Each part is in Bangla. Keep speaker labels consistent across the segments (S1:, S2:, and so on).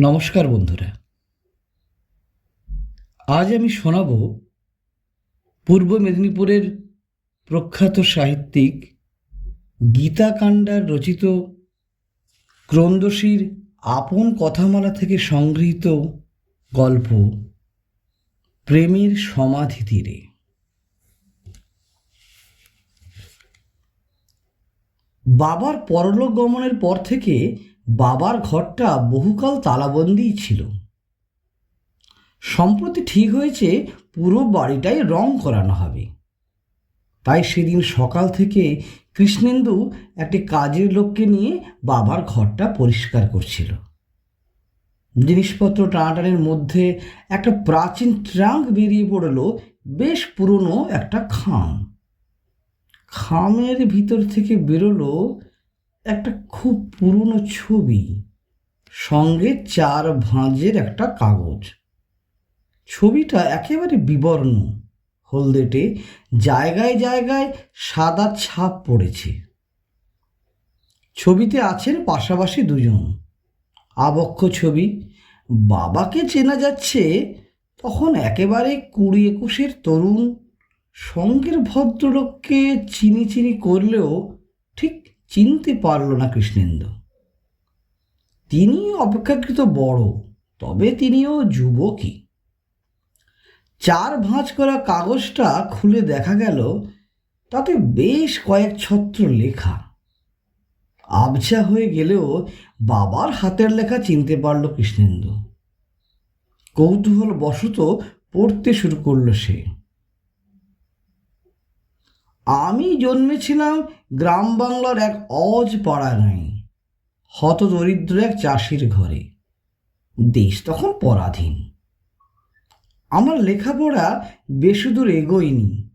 S1: নমস্কার বন্ধুরা। আজ আমি শোনাব পূর্ব মেদিনীপুরের প্রখ্যাত সাহিত্যিক গীতা কাণ্ডার রচিত ক্রন্দশীর আপন কথামালা থেকে সংগৃহীত গল্প, প্রেমের সমাধি তীরে। বাবার পরলোক গমনের পর থেকে বাবার ঘরটা বহুকাল তালাবন্দিই ছিল। সম্প্রতি ঠিক হয়েছে, পুরো বাড়িটাই রং করানো হবে। তাই সেদিন সকাল থেকে কৃষ্ণেন্দু একটি কাজের লোককে নিয়ে বাবার ঘরটা পরিষ্কার করছিল। জিনিসপত্র টানাটানির মধ্যে একটা প্রাচীন ট্রাঙ্ক বেরিয়ে পড়ল, বেশ পুরনো একটা খাম। খামের ভিতর থেকে বেরোলো একটা খুব পুরনো ছবি, সঙ্গে চার ভাঁজের একটা কাগজ। ছবিটা একেবারে বিবর্ণ, হলদেটে জায়গায় জায়গায় সাদা ছাপ পড়েছে। ছবিতে আছেন পাশাপাশি দুজন। আবক্ষ ছবি, বাবাকে চেনা যাচ্ছে তখন একেবারে কুড়ি একুশের তরুণ, সঙ্গের ভদ্রলোককে চিনি চিনি করলেও চিনতে পারল না কৃষ্ণেন্দু। তিনি অপেক্ষাকৃত বড়, তবে তিনিও যুবকই। চার ভাঁজ করা কাগজটা খুলে দেখা গেল, তাতে বেশ কয়েক ছত্র লেখা। আবছা হয়ে গেলেও বাবার হাতের লেখা চিনতে পারল কৃষ্ণেন্দু। কৌতূহল বশত পড়তে শুরু করল সে। আমি জন্মেছিলাম গ্রাম বাংলার এক অজ পাড়াগাঁয়ে হত দরিদ্র এক চাষির ঘরে। দেশ তখন পরাধীন। আমার লেখাপড়া বেশিদূর এগোয়নি।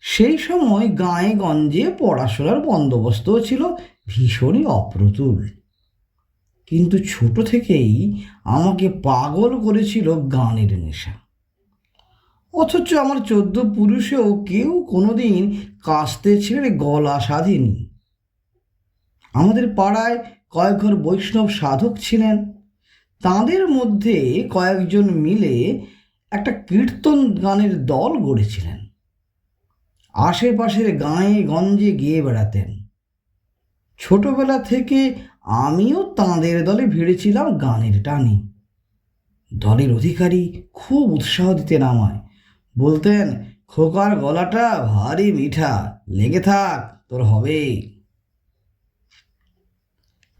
S1: সেই সময় গাঁয়ে গঞ্জে পড়াশোনার বন্দোবস্তও ছিল ভীষণই অপ্রতুল। কিন্তু ছোট থেকেই আমাকে পাগল করেছিল গানের নেশা। অথচ আমার চোদ্দ পুরুষেও কেউ কোনোদিন কাস্তে ছেড়ে গলা সাধেনি। আমাদের পাড়ায় কয়েক ঘর বৈষ্ণব সাধক ছিলেন। তাদের মধ্যে কয়েকজন মিলে একটা কীর্তন গানের দল গড়েছিলেন। আশেপাশের গাঁয়ে গঞ্জে গিয়ে বেড়াতেন। ছোটবেলা থেকে আমিও তাঁদের দলে ভিড়েছিলাম গানের টানে। দলের অধিকারী খুব উৎসাহ দিতেন আমায়। বলতেন, খোকার গলাটা ভারী মিঠা, লেগে থাক, তোর হবে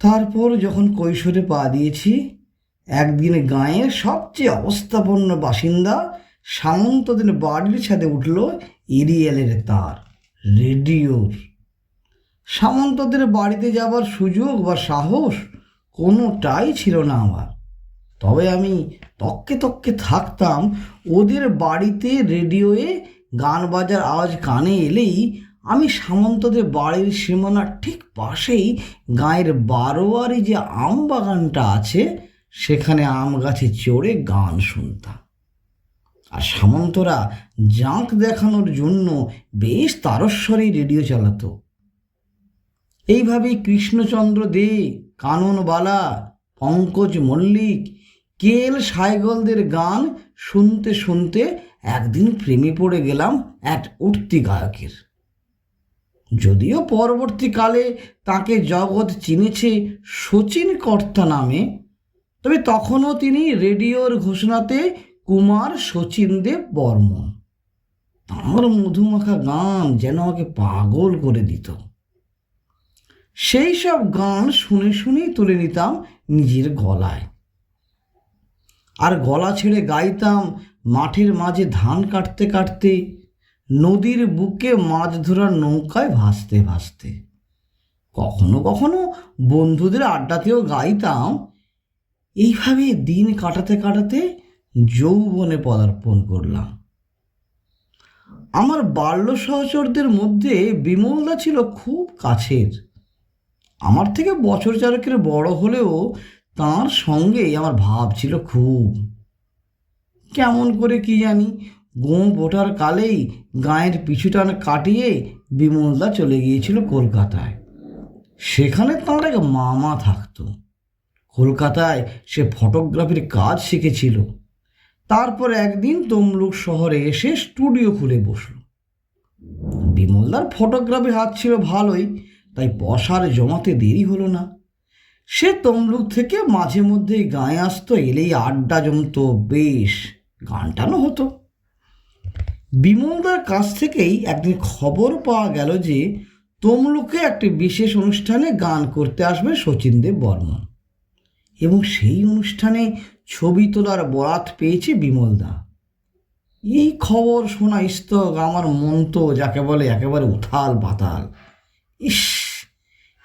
S1: তারপর যখন কৈশোরে পা দিয়েছি, একদিন গাঁয়ের সবচেয়ে অবস্থাপন্ন বাসিন্দা সামন্তদের বাড়ির ছাদে উঠল এরিয়ালের তার, রেডিওর। সামন্তদের বাড়িতে যাবার সুযোগ বা সাহস কোনোটাই ছিল না আমার। তবে আমি তককে তককে থাকতাম, ওদের বাড়িতে রেডিওয়ে গান বাজার আওয়াজ কানে এলেই আমি সামন্তদের বাড়ির সীমানার ঠিক পাশেই গায়ের বারোয়ারি যে আম বাগানটা আছে, সেখানে আম গাছে চড়ে গান শুনতাম। আর সামন্তরা জাঁক দেখানোর জন্য বেশ তারস্বরেই রেডিও চালাতো। এইভাবেই কৃষ্ণচন্দ্র দে, কাননবালা পঙ্কজ মল্লিক কেল সাইগলদের গান শুনতে শুনতে একদিন প্রেমে পড়ে গেলাম এক উঠতি গায়কের। যদিও পরবর্তীকালে তাকে জগৎ চিনেছে শচীন কর্তা নামে, তবে তখনও তিনি রেডিওর ঘোষণাতে কুমার শচীন দেব বর্মন তাঁর মধুমাখা গান যেন আমাকে পাগল করে দিত। সেই সব গান শুনে শুনেই তুলে নিতাম নিজের গলায়। আর গলা ছেড়ে গাইতাম, মাঠের মাঝে ধান কাটতে কাটতে, নদীর বুকে মাছ ধরার নৌকায় ভাসতে ভাসতে। কখনো কখনো বন্ধুদের আড্ডাতেও গাইতাম, এইভাবে দিন কাটাতে কাটাতে যৌবনে পদার্পণ করলাম। আমার বাল্য সহচরদের মধ্যে বিমলদা ছিল খুব কাছের। আমার থেকে বছর চারেকের বড় হলেও তার সঙ্গে আমার ভাব ছিল খুব। কেমন করে কি জানি, গোঁ ওঠার কালেই গায়ের পিছুটান কাটিয়ে বিমলদা চলে গিয়েছিল কলকাতায়। সেখানে তাঁর এক মামা থাকতো। কলকাতায় সে ফটোগ্রাফির কাজ শিখেছিল। তারপর একদিন তমলুক শহরে এসে স্টুডিও খুলে বসল। বিমলদার ফটোগ্রাফির হাত ছিল ভালোই তাই বসার জমাতে দেরি হলো না। সে তমলুক থেকে মাঝে মধ্যেই গায়ে আসতো, এলেই আড্ডা জমতো, বেশ গানটানো হতো। বিমলদার কাছ থেকেই একদিন খবর পাওয়া গেল যে, তমলুকে একটি বিশেষ অনুষ্ঠানে গান করতে আসবে শচীন দেব বর্মন এবং সেই অনুষ্ঠানে ছবি তোলার বরাত পেয়েছে বিমলদা। এই খবর শোনা ইস্তক আমার মন তো যাকে বলে একেবারে উথাল পাতাল। ইস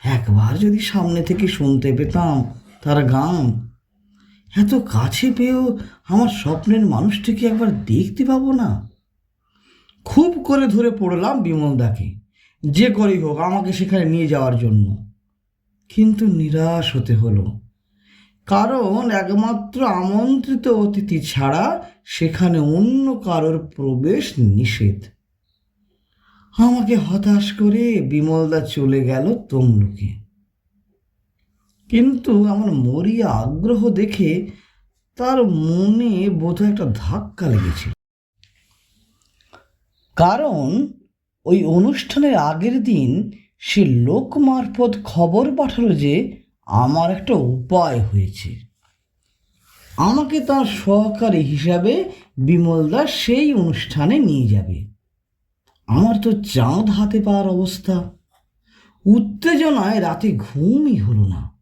S1: একবার যদি সামনে থেকে শুনতে পেতাম তার গান, এত কাছে পেয়েও আমার স্বপ্নের মানুষটিকে একবার দেখতে পাবো না। খুব করে ধরে পড়লাম বিমলদাকে, যে করেই হোক আমাকে সেখানে নিয়ে যাওয়ার জন্য। কিন্তু নিরাশ হতে হলো, কারণ একমাত্র আমন্ত্রিত অতিথি ছাড়া সেখানে অন্য কারোর প্রবেশ নিষেধ। আমাকে হতাশ করে বিমলদা চলে গেল তমলুকে। কিন্তু আমার মরিয়া আগ্রহ দেখে তার মনে বোধহয় একটা ধাক্কা লেগেছিল। কারণ ওই অনুষ্ঠানের আগের দিন সে লোক মারফত খবর পাঠালো যে আমার একটা উপায় হয়েছে। আমাকে তার সহকারী হিসাবে বিমলদা সেই অনুষ্ঠানে নিয়ে যাবে। আমার তো চাঁদ হাতে পাওয়ার অবস্থা। উত্তেজনায় রাতে ঘুমই হলো না।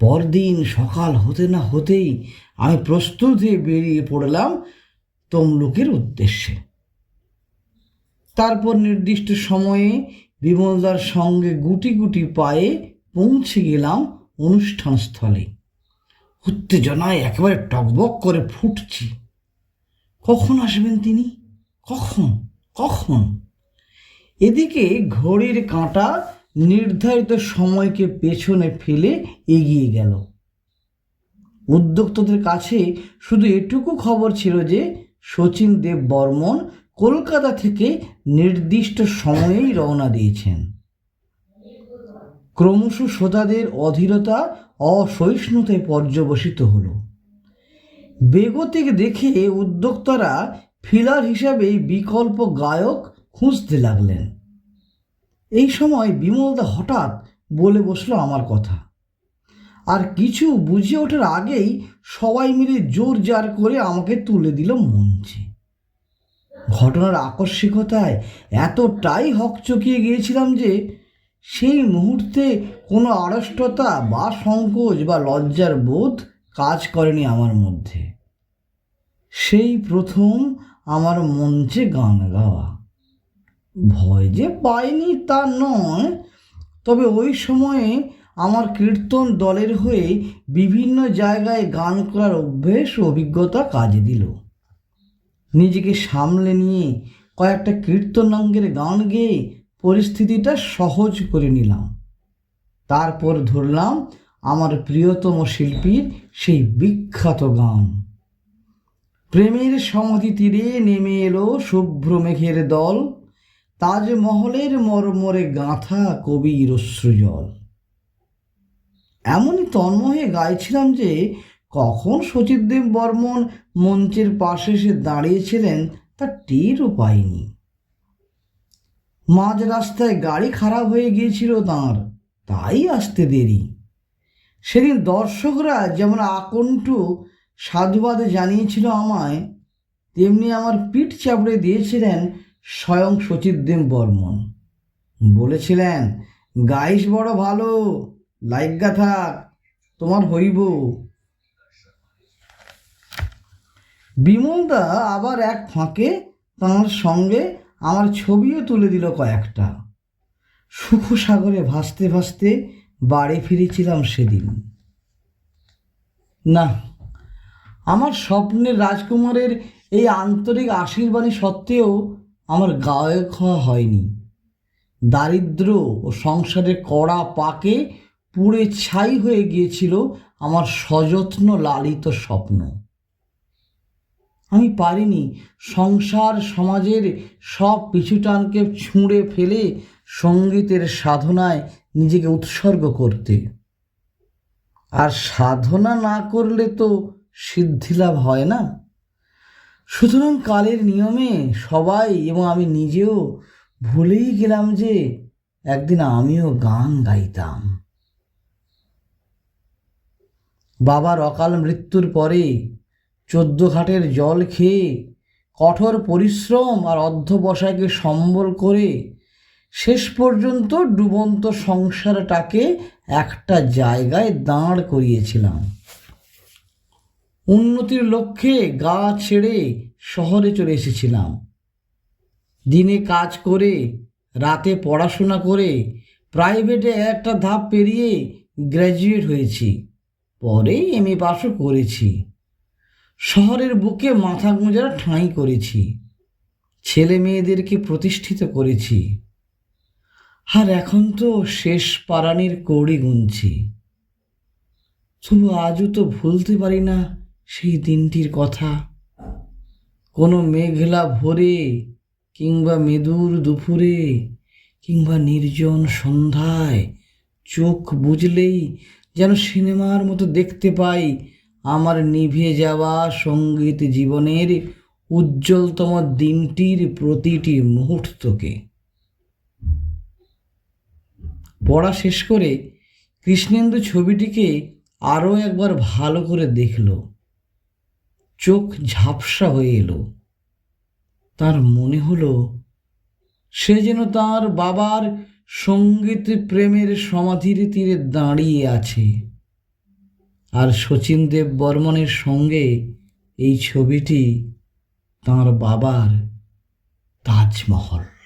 S1: পরদিন সকাল হতে না হতেই আমি প্রস্তুত হয়ে বেরিয়ে পড়লাম তমলুকের উদ্দেশ্যে। তারপর নির্দিষ্ট সময়ে বিমলদার সঙ্গে গুটি গুটি পায়ে পৌঁছে গেলাম অনুষ্ঠানস্থলে উত্তেজনায় একেবারে টকবক করে ফুটছি। কখন আসবেন তিনি? কখন? কখন এদিকে ঘড়ির কাঁটা নির্ধারিত সময়কে পেছনে ফেলে এগিয়ে গেল। উদ্যোক্তাদের কাছে শুধু এটুকু খবর ছিল যে শচীন দেব বর্মন কলকাতা থেকে নির্দিষ্ট সময়েই রওনা দিয়েছেন। ক্রমশ শ্রোতাদের অধীরতা অসহিষ্ণুতায় পর্যবসিত হলো। বেগতিক দেখে উদ্যোক্তারা ফিলার হিসাবে বিকল্প গায়ক খুঁজতে লাগলেন। এই সময় বিমলদা হঠাৎ বলে বসল আমার কথা। আর কিছু বুঝে ওঠার আগেই সবাই মিলে জোর জার করে আমাকে তুলে দিল মঞ্চে। ঘটনার আকস্মিকতায় এতটাই হকচকিয়ে গিয়েছিলাম যে সেই মুহূর্তে কোনো আড়ষ্টতা বা সংকোচ বা লজ্জার বোধ কাজ করেনি আমার মধ্যে। সেই প্রথম আমার মঞ্চে গান গাওয়া ভয় যে পাইনি তা নয়। তবে ওই সময়ে আমার কীর্তন দলের হয়ে বিভিন্ন জায়গায় গান করার অভ্যেস অভিজ্ঞতা কাজে দিল। নিজেকে সামলে নিয়ে কয়েকটা কীর্তনাঙ্গের গান গেয়ে পরিস্থিতিটা সহজ করে নিলাম। তারপর ধরলাম আমার প্রিয়তম শিল্পীর সেই বিখ্যাত গান। প্রেমের সমাধি তীরে নেমে এলো শুভ্র মেঘের দল। তাজমহলের মরমরে গাঁথা কবির অশ্রুজল। এমনই তন্ময়ে গাইছিলাম যে, কখন সচিবদেব বর্মন মঞ্চের পাশে এসে দাঁড়িয়েছিলেন তা টেরও পাইনি। মাঝ রাস্তায় গাড়ি খারাপ হয়ে গিয়েছিল তাঁর, তাই আসতে দেরি। সেদিন দর্শকরা যেমন আকণ্ঠ সাধুবাদে জানিয়েছিল আমায়, তেমনি আমার পিঠ চাপড়ে দিয়েছিলেন স্বয়ং সচিবদেব বর্মন। বলেছিলেন, গাইস বড় ভালো লাইগা থাক, তোমার হইব। বিমলদা আবার এক ফাঁকে তাঁর সঙ্গে আমার ছবিও তুলে দিল কয়েকটা। সুখ সাগরে ভাসতে ভাসতে বাড়ি ফিরেছিলাম সেদিন। না আমার স্বপ্নের রাজকুমারের এই আন্তরিক আশীর্বাণী সত্ত্বেও আমার গায়ক হওয়া হয়নি। দারিদ্র ও সংসারের কড়া পাকে পুড়ে ছাই হয়ে গিয়েছিল আমার সযত্ন লালিত স্বপ্ন। আমি পারিনি সংসার, সমাজের সব পিছুটানকে ছুঁড়ে ফেলে সঙ্গীতের সাধনায় নিজেকে উৎসর্গ করতে। আর সাধনা না করলে তো সিদ্ধিলাভ হয় না। সুতরাং কালের নিয়মে সবাই এবং আমি নিজেও ভুলেই গেলাম যে একদিন আমিও গান গাইতাম। বাবার অকাল মৃত্যুর পরে চোদ্দ ঘাটের জল খেয়ে কঠোর পরিশ্রম আর অধ্যবসায়কে সম্বল করে শেষ পর্যন্ত ডুবন্ত সংসারটাকে একটা জায়গায় দাঁড় করিয়েছিলাম। উন্নতির লক্ষ্যে গা ছেড়ে শহরে চলে এসেছিলাম। দিনে কাজ করে, রাতে পড়াশোনা করে, প্রাইভেটে একটা ধাপ পেরিয়ে গ্র্যাজুয়েট হয়েছি। পরেই এম এ পাশও করেছি। শহরের বুকে মাথা গোঁজার ঠাঁই করেছি। ছেলে মেয়েদেরকে প্রতিষ্ঠিত করেছি। আর এখন তো শেষ পারানির কৌড়ি গুনছি। তবু আজও তো ভুলতে পারি না সেই দিনটির কথা। কোনো মেঘলা ভোরে কিংবা মেদুর দুপুরে কিংবা নির্জন সন্ধ্যায় চোখ বুঝলেই যেন সিনেমার মতো দেখতে পাই আমার নিভে যাওয়া সংগীত জীবনের উজ্জ্বলতম দিনটির প্রতিটি মুহূর্তকে। পড়া শেষ করে কৃষ্ণেন্দু ছবিটিকে আরও একবার ভালো করে দেখল। চোখ ঝাপসা হয়ে এলো। তার মনে হলো, সে যেন তার বাবার সংগীত প্রেমের সমাধির তীরে দাঁড়িয়ে আছে। আর শচীন দেব বর্মনের সঙ্গে এই ছবিটি তাঁর বাবার তাজমহল।